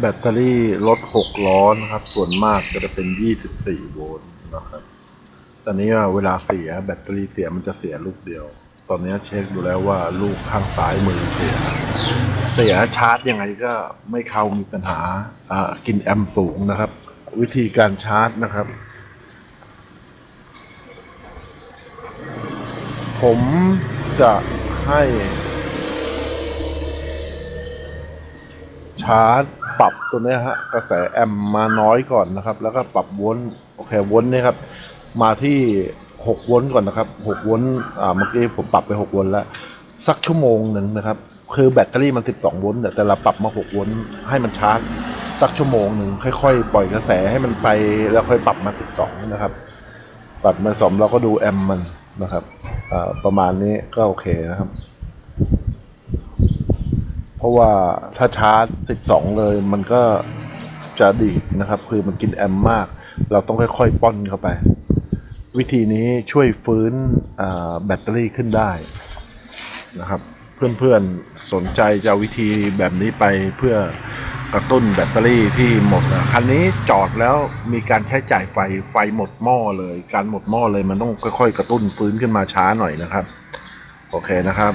แบตเตอรี่รถหกล้อนะครับ ส่วนมากก็จะเป็น 24 โวลต์นะครับตอนนี้เวลาเสียแบตเตอรี่เสียมันจะเสียลูกเดียว ตอนนี้เช็คดูแล้วว่าลูกข้างซ้ายมือเสีย เสียชาร์จยังไงก็ไม่เข้ามีปัญหาอ่ากินแอมสูงนะครับ วิธีการชาร์จนะครับ ผมจะให้ชาร์จ ปรับตัวนี้ฮะกระแสแอมมาน้อยก่อนนะครับ แล้วก็ปรับวลต์โอเควลต์เนี่ครับมาที่ 6วลต์ก่อนนะครับ 6วลต์อ่าเมื่อกี้ผมปรับไป 6วลต์แล้ว สักชั่วโมงหนึ่งนะครับ คือแบตเตอรี่มัน 12 วนแต่เราปรับมา 6วลต์ให้มันชาร์จ สักชั่วโมงหนึ่งค่อยๆ ปล่อยกระแสให้มันไปแล้วค่อยปรับมา 12 นะครับ ปรับมาสมเราก็ดูแอมมันนะครับประมาณนี้ก็โอเคนะครับ เพราะว่าถ้าชาร์จ 12 เลยมันก็จะดีดนะครับ คือมันกินแอมมาก เราต้องค่อยๆป้อนเข้าไป วิธีนี้ช่วยฟื้นแบตเตอรี่ขึ้นได้นะครับ เพื่อนๆสนใจจะวิธีแบบนี้ไปเพื่อกระตุ้นแบตเตอรี่ที่หมดคันนี้จอดแล้วมีการใช้จ่ายไฟไฟหมดหม้อเลย การหมดหม้อเลยมันต้องค่อยๆ กระตุ้นฟื้นขึ้นมาช้าหน่อยนะครับ โอเคนะครับ